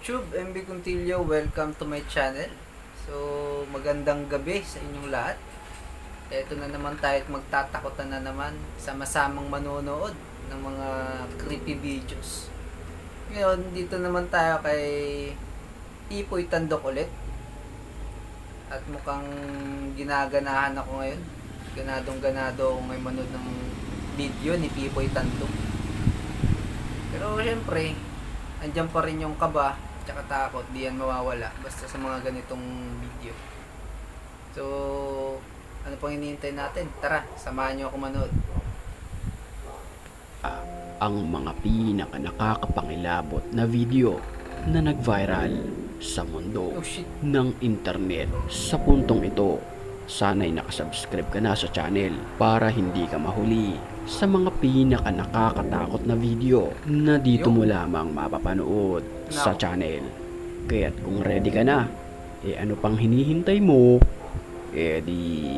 YouTube, MB Contillo, welcome to my channel. So, magandang gabi sa inyong lahat. Ito na naman tayo at magtatakotan na naman sa masamang manonood ng mga creepy videos. Ngayon, dito naman tayo kay Ipoy Tandok ulit. At mukhang ginaganahan ako ngayon. Ganadong ganado ako ngayon manood ng video ni Pipoy Tandok. Pero syempre, andyan pa rin yung kaba tsaka takot, di yan mawawala basta sa mga ganitong video. So, ano pang hinihintay natin? Tara, samahan nyo ako manood. ang mga pinaka nakakapangilabot na video na nag-viral sa mundo Oh shit, ng internet. Sa puntong ito, sana'y nakasubscribe ka na sa channel para hindi ka mahuli sa mga pinaka nakakatakot na video na dito mo lamang mapapanood sa channel. Kaya't kung ready ka na, eh ano pang hinihintay mo? Eh di...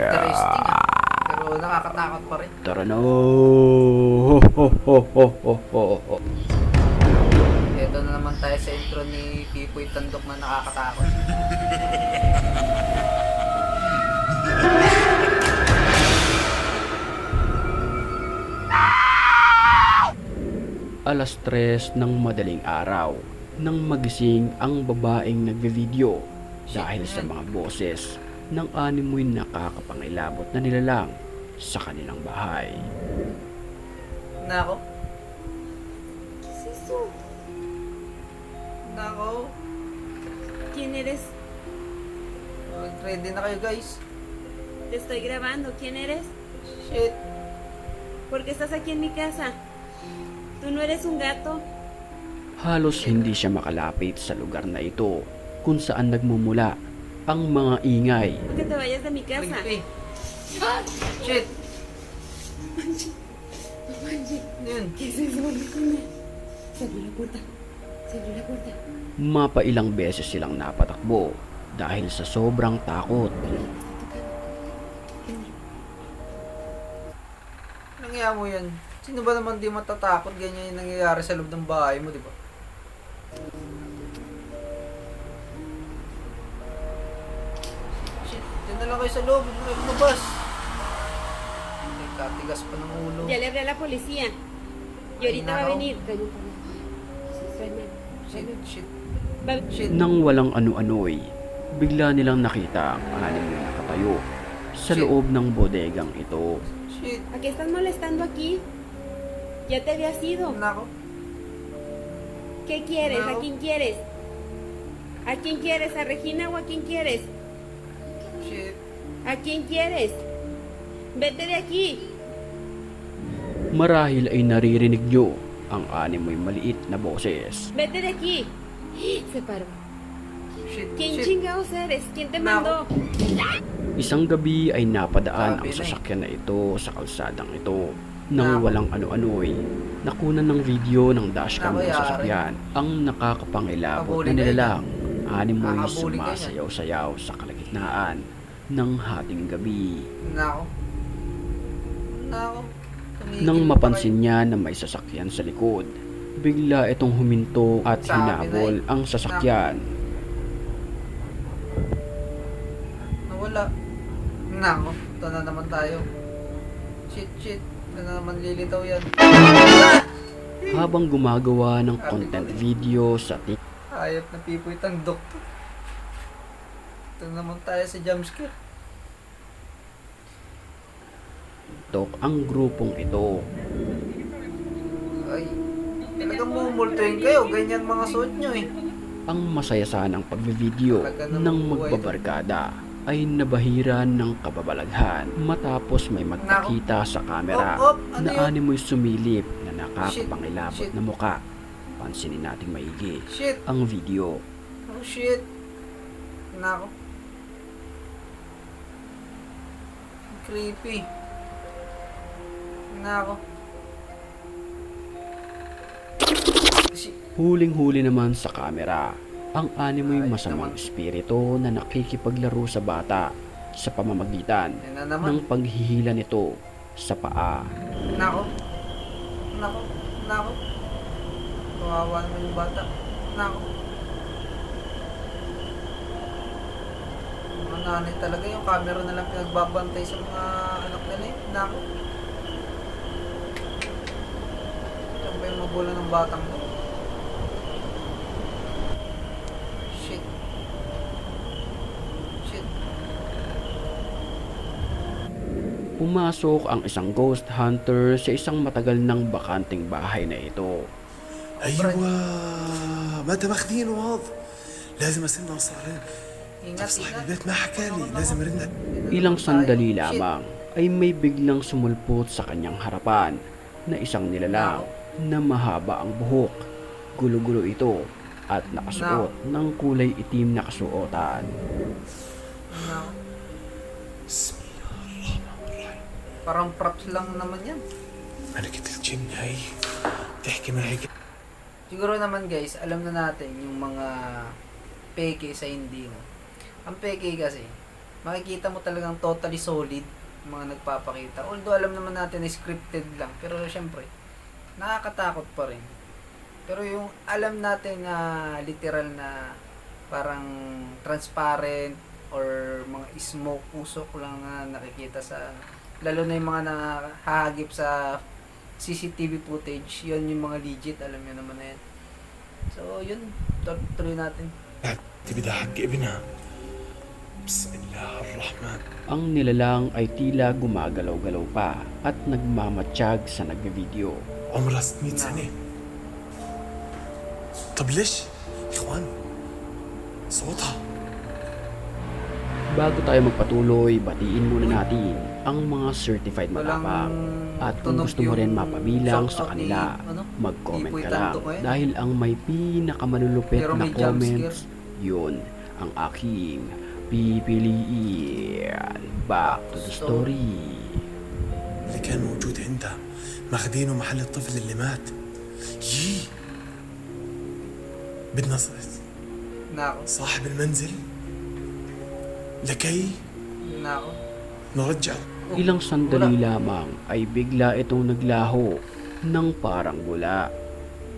interesting ah. Pero nakakatakot pa rin. Tara na! Ho, ho, ho, ho, ho, ho, ho. Ito na naman tayo sa intro ni Pipoy Tandok na nakakatakot. alas tres ng madaling araw nang magising ang babaeng nagbe-video dahil sa mga boses ng animoy nakakapangilabot na nilalang sa kanilang bahay. Nako, ¿Qué es eso? nako. ¿Quién eres? Ready na kayo guys. Te estoy grabando. ¿Quién eres? Shit. ¿Por qué estás aquí en mi casa? ¿Tú no eres un gato? Halos hindi siya makalapit sa lugar na ito kung saan nagmumula ang mga ingay ¿Por qué te vayas de mi casa? Creepy. Shit. Ano yun? ¿Qué es eso? Se abrió la puerta. Se abrió la puerta. mapailang beses silang napatakbo dahil sa sobrang takot. Nangyaya mo yan. Sino ba naman di matatakot ganyan yung nangyayari sa loob ng bahay mo, di ba? Shit, dyan na lang kayo sa loob. Huwag na kayo lumabas. Ay, katigas pa ng ulo. Ya le hablé a la policía. Y ahorita va a venir. Tráeme. Shit, shit, Va- shit. Nang walang ano-ano'y, bigla nilang nakita ang anim na nakatayo sa loob ng bodegang ito. ¿A qué estás molestando aquí? Ya te habías ido. Nako. ¿Qué quieres? ¿A No. quién quieres? ¿A quién quieres? ¿A Regina o a quién quieres? Shit. ¿A quién quieres? Vete de aquí. Marahil ay naririnig nyo ang animoy maliit na boses. Vete de aquí. Se paró. Shit. ¿Quién shit. chingados eres? ¿Quién te No. Isang gabi ay napadaan ang eh. sasakyan na ito sa kalsadang ito. Nang walang ano-ano'y, nakunan ng video ng dashcam ng sasakyan ang nakakapangilabot na nilalang animoy sumasayaw-sayaw sa kalagitnaan ng hating gabi. Nako. Nang pa mapansin niya na may sasakyan sa likod, bigla itong huminto at hinabol eh. ang sasakyan. Nawala. Nako. Ito na naman tayo. Shit, shit. Ito na naman lilitaw yan. Habang gumagawa ng content video sa Hayop na pipoy tang doktor. Ito na naman tayo sa jumpscare. TikTok ang grupong ito. Ay. Talagang mumultuin kayo. Ganyan mga suot nyo eh. Ang masaya sanang namang ng magbabarkada ay nabahiran ng kababalaghan matapos may magpakita sa kamera Op, op, ano na animoy sumilip na nakakapangilabot na muka. Pansinin nating maigi Shit. ang video. Oh shit. Nako. Creepy. Nako. Huling-huli naman sa kamera ang animoy Ay, masamang espiritu na nakikipaglaro sa bata sa pamamagitan ng paghihila nito sa paa. Nako. Nako. Nako. Kawawa naman yung bata. Nako. Mga nanay talaga yung camera na lang pinagbabantay sa mga anak nila eh. Nako. Saan ba yung magulang ng batang to? Shit. Shit Pumasok ang isang ghost hunter sa isang matagal ng bakanting bahay na ito. ايوه ما انت ماخذين واض لازم اسال صار Ingat, صاحب ingat. البيت ما حكى لي لازم ارن Ilang sandali Shit. lamang ay may biglang sumulpot sa kanyang harapan na isang nilalang na mahaba ang buhok. Gulo-gulo ito at nakasuot ng kulay itim na kasuotan. Parang props lang naman yan. Ano kita chinay? Eh, kinahigit. Siguro naman guys, alam na natin yung mga peke sa hindi mo. Ang peke kasi, makikita mo talagang totally solid mga nagpapakita. Although alam naman natin na scripted lang, pero syempre, nakakatakot pa rin. Pero yung alam natin na literal na parang transparent or mga smoke usok lang na nakikita sa lalo na yung mga nahahagip sa CCTV footage, yun yung mga legit, alam nyo naman na yan. So, yun, tu- tuloy natin. بدها حق ابنها بسم الله الرحمن Ang nilalang ay tila gumagalaw-galaw pa at nagmamatsyag sa nagbe-video. عمرها 600 سنة طب ليش يا اخوان صوتها Bago tayo magpatuloy, batiin muna natin ang mga certified matapang. At kung tunog gusto mo rin yung mapabilang shoutout sa kanila, ni, ano, mag-comment Ipoy ka lang. Tanto ngayon. Dahil ang may pinakamalulupit Pero na may jump comments, yun ang aking pipiliin. Back to the story. اللي كان موجود عندها ماخذينه محل الطفل اللي مات يي بدنا ص- Nako, صاحب المنزل لكي nako. نرجع Oh, Ilang sandali wala. lamang ay bigla itong naglaho ng parang bula.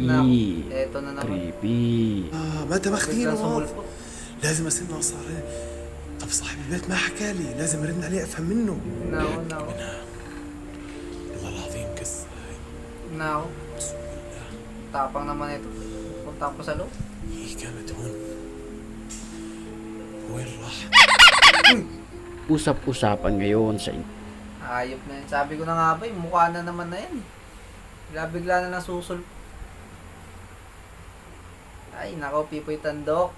Nako, Eee, eto na naman. creepy. آه ما انت ماخذينه Biglang واض sumulpot. لازم اسالنا صار طب صاحب البيت ما حكى لي لازم ارن عليه افهم منه Nako, nako, والله العظيم قصه nako. Tapang naman ito. Punta ko sa loob. هي كانت هون وين راح؟ Usap-usapan ngayon sa Ayop na yan. Sabi ko na nga ba, yung mukha na naman na yan. Bigla-bigla na lang susul. Ay, nako, Pipoy Tandok.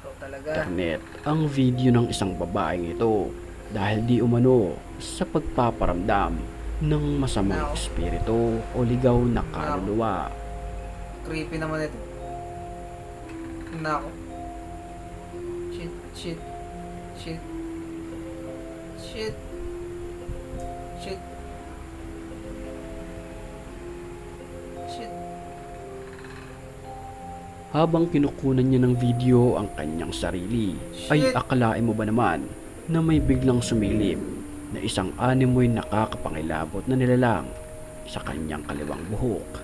Ikaw talaga. internet ang video ng isang babaeng ito dahil di umano sa pagpaparamdam ng masamang espiritu o ligaw na kaluluwa. Creepy naman ito. Nako. Shit, shit, shit. Shit. Shit. Shit. Habang kinukunan niya ng video ang kanyang sarili, ay Shit. akalain mo ba naman na may biglang sumilip na isang animoy nakakapangilabot na nilalang sa kanyang kaliwang buhok.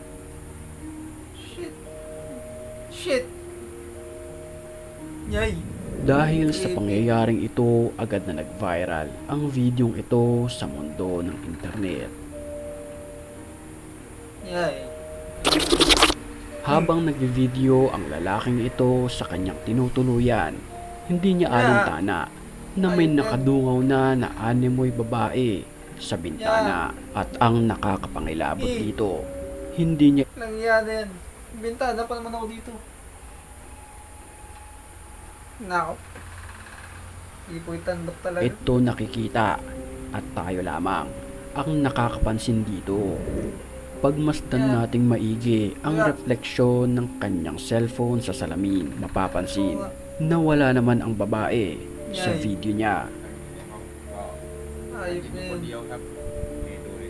Shit. Shit. Yay. Dahil sa pangyayaring ito, agad na nag-viral ang videong ito sa mundo ng internet. Yay. Habang nagvi-video ang lalaking ito sa kanyang tinutuluyan, hindi niya alintana na may Ay, nakadungaw na na animoy babae sa bintana at ang nakakapangilabot dito. Hindi niya Nangyari yan. Bintana pa naman ako dito. Nako. Ipoy tandok talaga. ito nakikita at tayo lamang ang nakakapansin dito. Pagmasdan Yeah. nating maigi ang Yeah. refleksyon ng kanyang cellphone sa salamin, mapapansin Oo nga. na wala naman ang babae sa Yeah. video niya. Ayop na คน yun. เดียวครับนี่ดูดิ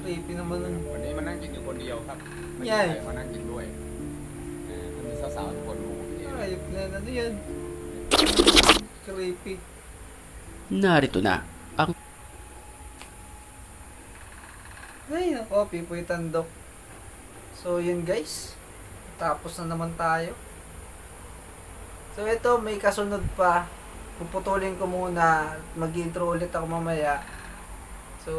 Creepy naman nun.วันนี้มานั่งกินอยู่คนเดียวครับ ไม่ ใหญ่ มีใครมานั่งกินด้วยเออถ้ามีสาวๆทุกคนรู้ที่ Ayop na. Ano yan? Creepy. Narito na ang Ay, nako. Pipoy tandok. So, yun guys. Tapos na naman tayo. So, ito, may kasunod pa. Puputulin ko muna. Mag-intro ulit ako mamaya. So,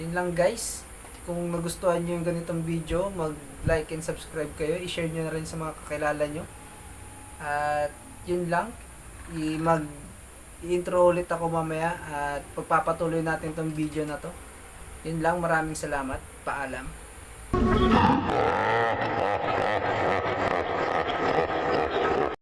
yun lang guys. Kung nagustuhan nyo yung ganitong video, mag-like and subscribe kayo. I-share nyo na rin sa mga kakilala nyo. At yun lang. I mag i-intro ulit ako mamaya at pagpapatuloy natin tong video na to. Yun lang, maraming salamat. Paalam.